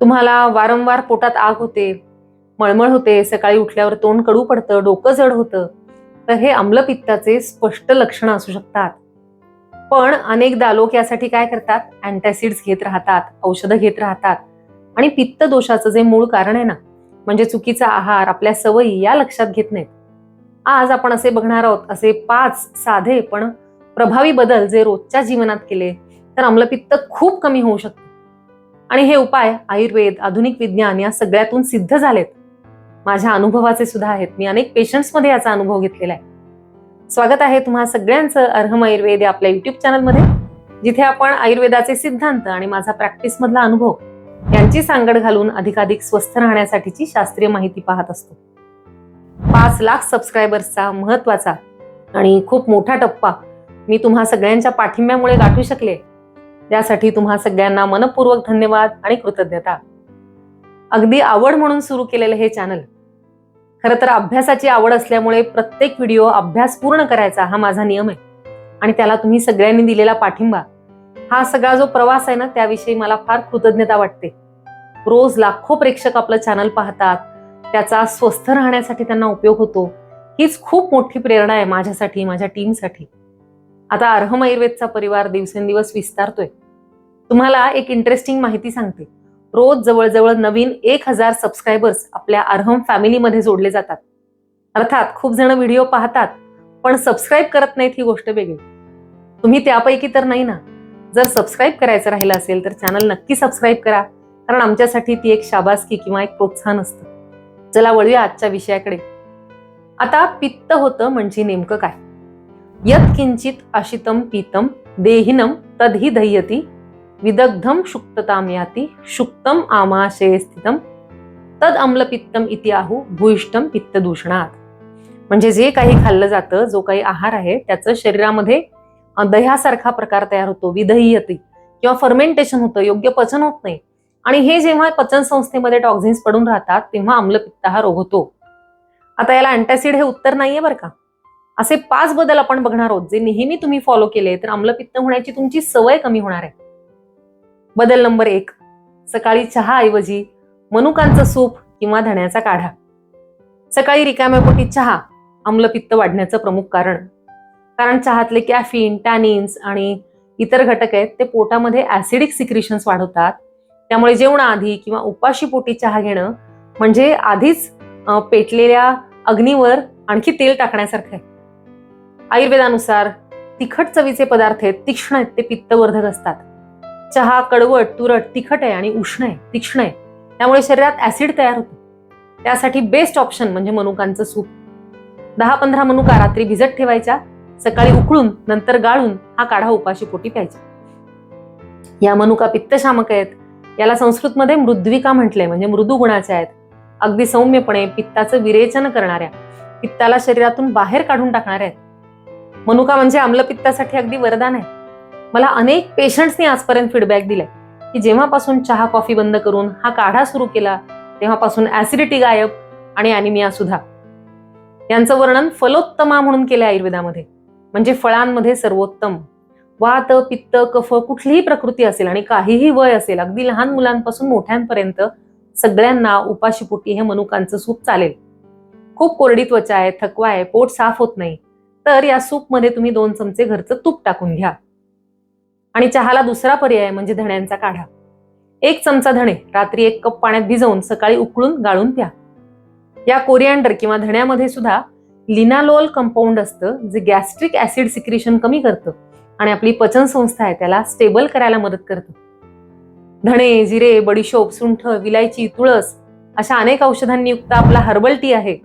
तुम्हाला वारंवार पोटात आग होते मळमळ होते सकाळी उठल्यावर तोंड कडू पडतं डोकं जड होतं तर हे आम्लपित्ताचे स्पष्ट लक्षणं असू शकतात. पण अनेकदा लोक यासाठी काय करतात? अँटॅसिड्स घेत राहतात औषधं घेत राहतात. आणि पित्त दोषाचं जे मूळ कारण आहे ना म्हणजे चुकीचा आहार आपल्या सवयी या लक्षात घेत नाहीत. आज आपण असे बघणार आहोत असे पाच साधे पण प्रभावी बदल जे रोजच्या जीवनात केले तर आम्लपित्त खूप कमी होऊ शकतं. आणि हे उपाय आयुर्वेद आधुनिक विज्ञान या सगळ्यातून सिद्ध झालेत. माझ्या अनुभवाचे सुद्धा आहेत. मी अनेक पेशंट्समध्ये याचा अनुभव घेतलेला आहे. स्वागत आहे तुम्हा सगळ्यांचं अर्हम आयुर्वेद या आपल्या युट्यूब चॅनलमध्ये जिथे आपण आयुर्वेदाचे सिद्धांत आणि माझा प्रॅक्टिस मधला अनुभव यांची सांगड घालून अधिकाधिक स्वस्थ राहण्यासाठीची शास्त्रीय माहिती पाहत असतो. पाच लाख सबस्क्रायबर्सचा महत्त्वाचा आणि खूप मोठा टप्पा मी तुम्हा सगळ्यांच्या पाठिंब्यामुळे गाठू शकले त्यासाठी तुम्हा सगळ्यांना मनपूर्वक धन्यवाद आणि कृतज्ञता. अगदी आवड म्हणून सुरू केलेलं हे चॅनल खरं तर अभ्यासाची आवड असल्यामुळे प्रत्येक व्हिडिओ अभ्यास पूर्ण करायचा हा माझा नियम आहे. आणि त्याला तुम्ही सगळ्यांनी दिलेला पाठिंबा हा सगळा जो प्रवास आहे ना त्याविषयी मला फार कृतज्ञता वाटते. रोज लाखो प्रेक्षक आपलं चॅनल पाहतात त्याचा स्वस्थ राहण्यासाठी त्यांना उपयोग होतो. हीच खूप मोठी प्रेरणा आहे माझ्यासाठी माझ्या टीमसाठी आता अर्हम आयुर्वेदचा परिवार दिवसेंदिवस विस्तारतोय. तुम्हाला एक इंटरेस्टिंग माहिती सांगते. रोज जवळजवळ नवीन एक हजार सबस्क्रायबर्स आपल्या अर्हम फॅमिलीमध्ये जोडले जातात. अर्थात खूप जण व्हिडिओ पाहतात पण सबस्क्राईब करत नाहीत ही गोष्ट वेगळी. तुम्ही त्यापैकी तर नाही ना. जर सबस्क्राईब करायचं राहिलं असेल तर चॅनल नक्की सबस्क्राईब करा. कारण आमच्यासाठी ती एक शाबासकी किंवा एक प्रोत्साहन असतं. चला वळूया आजच्या विषयाकडे. आता पित्त होतं म्हणजे नेमकं काय? यत्किंचित अशितम पीतम देहिनम तदही दह्यती विदग्धम शुक्तताम याती शुक्तम आमाशये स्थितम तद अम्लपित्तम इति आहू भूयिष्टम पित्तदूषणात। म्हणजे जे काही खाल्लं जातं जो काही आहार आहे त्याचं शरीरामध्ये दह्यासारखा प्रकार तयार होतो विदह्यती किंवा फर्मेंटेशन होतं योग्य पचन होत नाही. आणि हे जेव्हा पचन संस्थेमध्ये टॉक्झिन्स पडून राहतात तेव्हा आम्लपित्त हा रोग होतो. आता याला अँटॅसिड हे उत्तर नाहीये बरं का. असे पाच बदल आपण बघणार आहोत जे नेहमी तुम्ही फॉलो केले तर आम्लपित्त होण्याची तुमची सवय कमी होणार आहे. बदल नंबर एक सकाळी चहा ऐवजी मनुकांचं सूप किंवा धण्याचा काढा. सकाळी रिकाम्या पोटी चहा आम्लपित्त वाढण्याचं प्रमुख कारण. कारण चहातले कॅफिन टॅनिन्स आणि इतर घटक आहेत ते पोटामध्ये ऍसिडिक सिक्रिशन्स वाढवतात. त्यामुळे जेवणाआधी किंवा उपाशी पोटी चहा घेणं म्हणजे आधीच पेटलेल्या अग्नीवर आणखी तेल टाकण्यासारखं आहे. आयुर्वेदानुसार तिखट चवीचे पदार्थ आहेत तीक्ष्ण आहेत ते पित्तवर्धक असतात. चहा कडवट तुरट तिखट आहे आणि उष्ण आहे तीक्ष्ण आहे. त्यामुळे शरीरात ऍसिड तयार होतो. त्यासाठी बेस्ट ऑप्शन म्हणजे मनुकांचं सूप. दहा पंधरा मनुका रात्री भिजत ठेवायच्या सकाळी उकळून नंतर गाळून हा काढा उपाशी पोटी प्यायचा. या मनुका पित्तशामक आहेत. याला संस्कृतमध्ये मृद्विका म्हटलंय म्हणजे मृदू गुणाच्या आहेत. अगदी सौम्यपणे पित्ताचं विरेचन करणाऱ्या पित्ताला शरीरातून बाहेर काढून टाकणाऱ्या आहेत. मनुका म्हणजे आम्लपित्तासाठी अगदी वरदान आहे. मला अनेक पेशंट्सनी आजपर्यंत फीडबॅक दिलाय की जेव्हापासून चहा कॉफी बंद करून हा काढा सुरू केला तेव्हापासून ऍसिडिटी गायब आणि अॅनिमिया सुद्धा यांचं वर्णन फलोत्तमा म्हणून केलं आयुर्वेदामध्ये. म्हणजे फळांमध्ये सर्वोत्तम. वात पित्त कफ कुठलीही प्रकृती असेल आणि काहीही वय असेल अगदी लहान मुलांपासून मोठ्यांपर्यंत सगळ्यांना उपाशीपोटी हे मनुकांचं सूप चालेल. खूप कोरडी त्वचा आहे थकवा आहे पोट साफ होत नाही. तर या सूपमध्ये तुम्ही दोन चमचे घरचं तूप टाकून घ्या. आणि चहाला दुसरा पर्याय म्हणजे धण्यांचा काढा. एक चमचा धणे रात्री एक कप पाण्यात भिजवून सकाळी उकळून गाळून प्या. या कोरिअँडर किंवा धण्यामध्ये सुद्धा लिनालोल कंपाऊंड असतं जे गॅस्ट्रिक ऍसिड सिक्रिशन कमी करतं आणि आपली पचन संस्था आहे त्याला स्टेबल करायला मदत करतं. धणे जिरे बडीशोप सुंठ विलायची तुळस अशा अनेक औषधांनी युक्त आपला हर्बल टी आहे.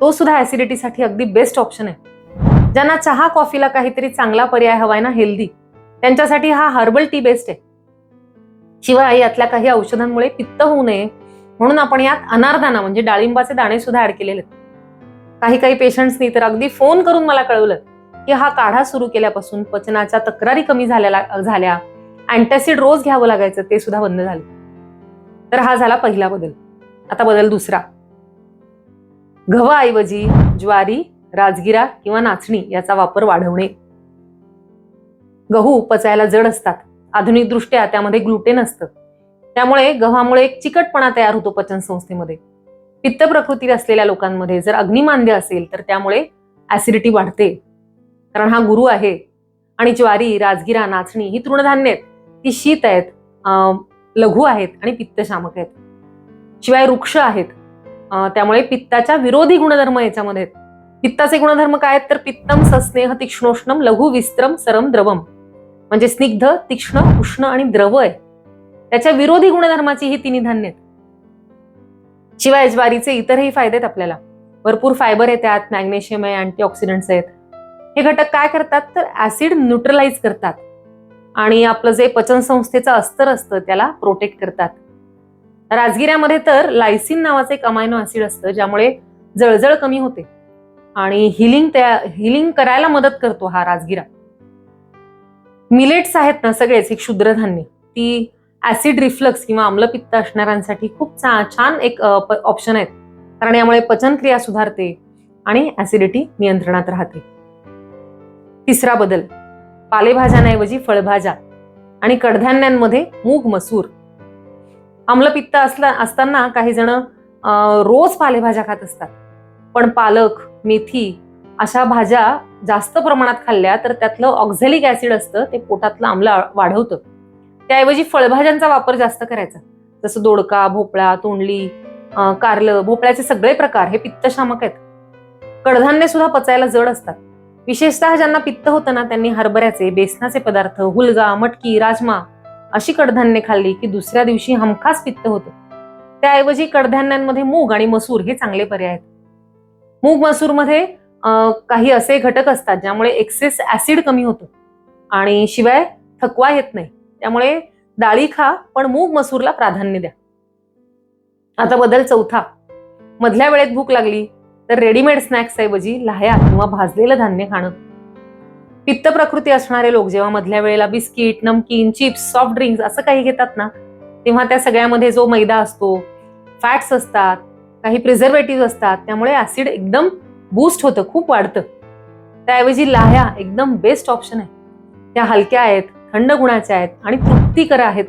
तो सुद्धा ऍसिडिटीसाठी अगदी बेस्ट ऑप्शन आहे. ज्यांना चहा कॉफीला काहीतरी चांगला पर्याय हवाय ना हेल्दी त्यांच्यासाठी हा हर्बल टी बेस्ट आहे. शिवाय यातल्या काही औषधांमुळे पित्त होऊ नये म्हणून आपण यात अनारदाना म्हणजे डाळिंबाचे दाणे सुद्धा ऍड केलेले काही काही पेशंट्सनी तर अगदी फोन करून मला कळवलं की हा काढा सुरू केल्यापासून पचनाच्या तक्रारी कमी झाल्या झाल्या अँटॅसिड रोज घ्यावं लागायचं ते सुद्धा बंद झालं. तर हा झाला पहिला बदल. आता बदल दुसरा. गव्हाऐवजी ज्वारी राजगिरा किंवा नाचणी याचा वापर वाढवणे. गहू पचायला जड असतात. आधुनिक दृष्ट्या त्यामध्ये ग्लुटेन असतं. त्यामुळे गव्हामुळे एक चिकटपणा तयार होतो पचन संस्थेमध्ये पित्त प्रकृती असलेल्या लोकांमध्ये जर अग्निमांद्य असेल तर त्यामुळे ऍसिडिटी वाढते. कारण हा गुरु आहे. आणि ज्वारी राजगिरा नाचणी ही तृणधान्य आहेत. ती शीत आहेत अं, लघु आहेत आणि पित्तशामक आहेत. शिवाय वृक्ष आहेत. त्यामुळे पित्ताच्या विरोधी गुणधर्म याच्यामध्ये आहेत. पित्ताचे गुणधर्म काय आहेत? तर पित्तम सस्नेह तीक्ष्णोष्णम लघु विस्त्रम सरम द्रवम. म्हणजे स्निग्ध तीक्ष्ण उष्ण आणि द्रव आहे त्याच्या विरोधी गुणधर्माची ही तिन्ही धान्य आहेत. शिवाय ज्वारीचे इतरही फायदे आहेत आपल्याला. भरपूर फायबर आहे त्यात मॅग्नेशियम आहे अँटीऑक्सिडंट्स आहेत. हे घटक काय करतात? तर ऍसिड न्यूट्रलाइज करतात. आणि आपलं जे पचन संस्थेचं अस्तर असतं त्याला प्रोटेक्ट करतात. राजगिऱ्यामध्ये तर लायसिन नावाचं एक अमायनो ऍसिड असतं ज्यामुळे जळजळ कमी होते. आणि हिलिंग त्या हिलिंग करायला मदत करतो हा राजगिरा. मिलेट्स आहेत ना सगळेच एक क्षुद्रधान्य ती ऍसिड रिफ्लक्स किंवा आम्लपित्त असणाऱ्यांसाठी खूप छान एक ऑप्शन आहेत. कारण यामुळे पचनक्रिया सुधारते आणि ऍसिडिटी नियंत्रणात राहते. तिसरा बदल पालेभाज्यांऐवजी फळभाज्या आणि कडधान्यांमध्ये मूग मसूर. आम्लपित्त असला असताना काही जण रोज पालेभाज्या खात असतात. पण पालक मेथी अशा भाज्या जास्त प्रमाणात खाल्ल्या तर त्यातलं ऑक्झॅलिक ऍसिड असतं ते पोटातलं आम्ल वाढवतं. त्याऐवजी फळभाज्यांचा वापर जास्त करायचा. जसं दोडका भोपळा तोंडली कारलं भोपळ्याचे सगळे प्रकार हे पित्तशामक आहेत. कडधान्य सुद्धा पचायला जड असतात. विशेषतः ज्यांना पित्त होतं ना त्यांनी हरभऱ्याचे बेसनाचे पदार्थ हुलगा मटकी राजमा अशी कडधान्य खाल्ली की दुसऱ्या दिवशी हमखास पित्त होतं. त्याऐवजी कडधान्यांमध्ये मूग आणि मसूर हे चांगले पर्याय आहेत. मूग मसूरमध्ये काही असे घटक असतात ज्यामुळे एक्सेस ऍसिड कमी होतो आणि शिवाय थकवा येत नाही. त्यामुळे डाळी खा पण मूग मसूरला प्राधान्य द्या. आता बदल चौथा. मधल्या वेळेत भूक लागली तर रेडीमेड स्नॅक्स ऐवजी लाह्या किंवा भाजलेलं धान्य खाणं. पित्त प्रकृती असणारे लोक जेव्हा मधल्या वेळेला बिस्किट नमकीन चिप्स सॉफ्ट ड्रिंक्स असं काही घेतात ना तेव्हा त्या सगळ्यामध्ये जो मैदा असतो फॅट्स असतात काही प्रिझर्वेटिव्ह असतात त्यामुळे ऍसिड एकदम बूस्ट होतं खूप वाढतं. त्याऐवजी लाह्या एकदम बेस्ट ऑप्शन आहे. त्या हलक्या आहेत थंड गुणाच्या आहेत आणि तृप्तिकर आहेत.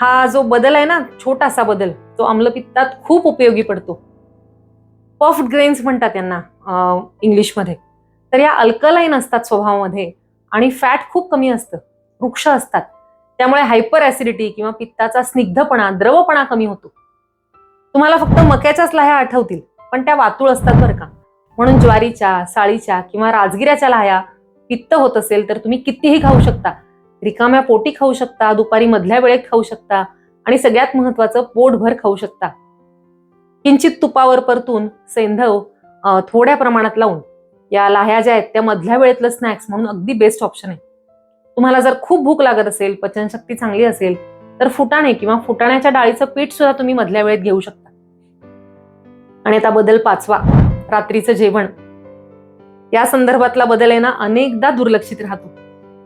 हा जो बदल आहे ना छोटासा बदल तो आम्लपित्तात खूप उपयोगी पडतो. पफ्ड ग्रेन्स म्हणतात त्यांना इंग्लिशमध्ये. तर या अल्कलाईन असतात स्वभावामध्ये आणि फॅट खूप कमी असतं वृक्ष असतात. त्यामुळे हायपर ऍसिडिटी किंवा पित्ताचा स्निग्धपणा द्रवपणा कमी होतो. तुम्हाला फक्त मक्याच्याच लाह्या आठवतील पण त्या वातूळ असतात बरं का. म्हणून ज्वारीच्या साळीच्या किंवा राजगिऱ्याच्या लाह्या पित्त होत असेल तर तुम्ही कितीही खाऊ शकता. रिकाम्या पोटी खाऊ शकता दुपारी मधल्या वेळेत खाऊ शकता आणि सगळ्यात महत्वाचं पोटभर खाऊ शकता. किंचित तुपावर परतून सेंधव थोड्या प्रमाणात लावून या लाह्या ज्या आहेत त्या मधल्या वेळेतलं स्नॅक्स म्हणून अगदी बेस्ट ऑप्शन आहे. तुम्हाला जर खूप भूक लागत असेल पचनशक्ती चांगली असेल तर फुटाणे किंवा फुटाण्याच्या डाळीचं पीठ सुद्धा तुम्ही मधल्या वेळेत घेऊ शकता. आणि आता बदल पाचवा रात्रीचं जेवण. या संदर्भातला बदल आहे ना अनेकदा दुर्लक्षित राहतो.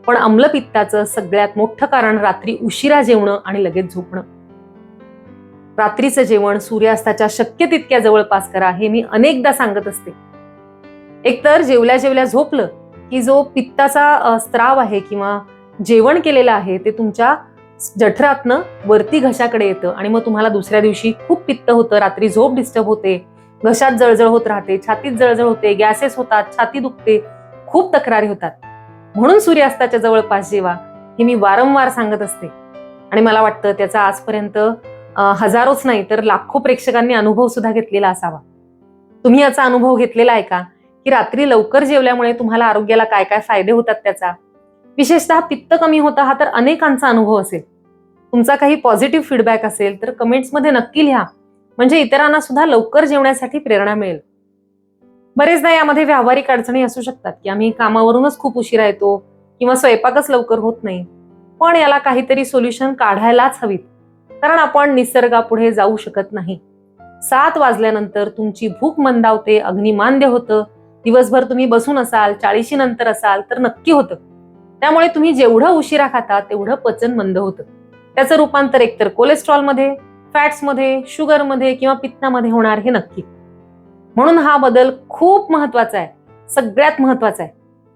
पण अम्लपित्ताचं सगळ्यात मोठं कारण रात्री उशिरा जेवणं आणि लगेच झोपणं. रात्रीचं जेवण सूर्यास्ताच्या शक्य तितक्या जवळपास करा हे मी अनेकदा सांगत असते. एकतर जेवल्या जेवल्या झोपलं की जो पित्ताचा स्त्राव आहे किंवा जेवण केलेलं आहे ते तुमच्या जठरातनं वरती घशाकडे येतं आणि मग तुम्हाला दुसऱ्या दिवशी खूप पित्त होतं रात्री झोप डिस्टर्ब होते घशात जळजळ होत राहते छातीत जळजळ होते गॅसेस होतात छाती दुखते खूप तक्रारी होतात. म्हणून सूर्यास्ताच्या जवळपास जेवा हे मी वारंवार सांगत असते. आणि मला वाटतं त्याचा आजपर्यंत हजारोच नाही तर लाखो प्रेक्षकांनी अनुभव सुद्धा घेतलेला असावा. तुम्ही याचा अनुभव घेतलेला आहे का? की रात्री लवकर जेवल्यामुळे तुम्हाला आरोग्याला काय काय फायदे होतात त्याचा? विशेषतः पित्त कमी होता हा तर अनेकांचा अनुभव असेल. तुमचा काही पॉझिटिव्ह फीडबॅक असेल तर कमेंट्समध्ये नक्की लिहा. म्हणजे इतरांना सुद्धा लवकर जेवण्यासाठी प्रेरणा मिळेल. बरेचदा यामध्ये व्यावहारिक अडचणी असू शकतात की आम्ही कामावरूनच खूप उशिरा येतो किंवा स्वयंपाकच लवकर होत नाही. पण याला काहीतरी सोल्युशन काढायलाच हवीत. कारण आपण निसर्गापुढे जाऊ शकत नाही. सात वाजल्यानंतर तुमची भूक मंदावते अग्निमान्य होतं. दिवसभर तुम्ही बसून असाल चाळीशी नंतर असाल तर नक्की होतं. त्यामुळे तुम्ही जेवढं उशिरा खाता तेवढं पचन मंद होतं. त्याचं रूपांतर एकतर कोलेस्ट्रॉलमध्ये फॅट्समध्ये शुगरमध्ये किंवा पित्तामध्ये होणार हे नक्की. म्हणून हा बदल खूप महत्त्वाचा आहे. सगळ्यात महत्त्वाचा आहे.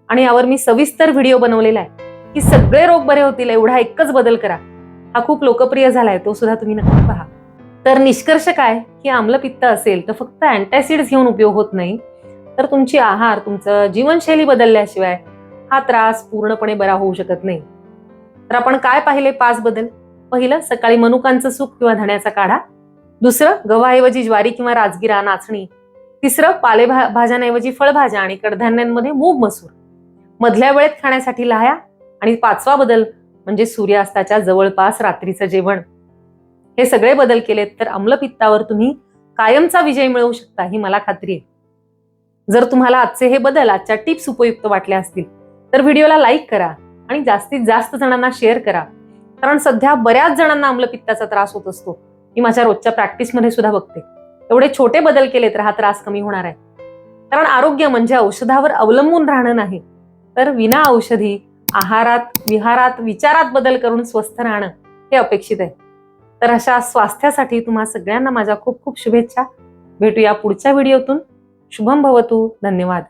आणि यावर मी सविस्तर व्हिडिओ बनवलेला आहे. की सगळे रोग बरे होतील एवढा एकच बदल करा. हा खूप लोकप्रिय झालाय तो सुद्धा तुम्ही नक्की पहा. तर निष्कर्ष काय? की आम्लपित्त असेल तर फक्त अँटॅसिड्स घेऊन उपयोग होत नाही. तर तुमची आहार तुमचं जीवनशैली बदलल्याशिवाय हा त्रास पूर्णपणे बरा होऊ शकत नाही. तर आपण काय पाहिले पाच बदल? पहिलं सकाळी मनुकांचं सूप किंवा धण्याचा काढा. दुसरं गव्हाऐवजी ज्वारी किंवा राजगिरा नाचणी. तिसरं पालेभाज्यांऐवजी फळभाज्या आणि कडधान्यांमध्ये मूग मसूर. मधल्या वेळेत खाण्यासाठी लाह्या आणि पाचवा बदल म्हणजे सूर्यास्ताच्या जवळपास रात्रीचं जेवण. हे सगळे बदल केलेत तर अम्लपित्तावर तुम्ही कायमचा विजय मिळवू शकता ही मला खात्री आहे. जर तुम्हाला आजचे हे बदल आजच्या टिप्स उपयुक्त वाटल्या असतील तर व्हिडिओला लाईक करा आणि जास्तीत जास्त जणांना शेअर करा. कारण सध्या बऱ्याच जणांना आम्लपित्ताचा त्रास होत असतो. मी माझ्या रोजच्या प्रॅक्टिसमध्ये सुद्धा बघते. एवढे छोटे बदल केले तर हा त्रास कमी होणार आहे. कारण आरोग्य म्हणजे औषधावर अवलंबून राहणं नाही. तर विना औषधी आहारात विहारात विचारात बदल करून स्वस्थ राहणं हे अपेक्षित आहे. तर अशा स्वास्थ्यासाठी तुम्हा सगळ्यांना माझ्या खूप खूप शुभेच्छा. भेटूया पुढच्या व्हिडिओतून. शुभम भवतू. धन्यवाद.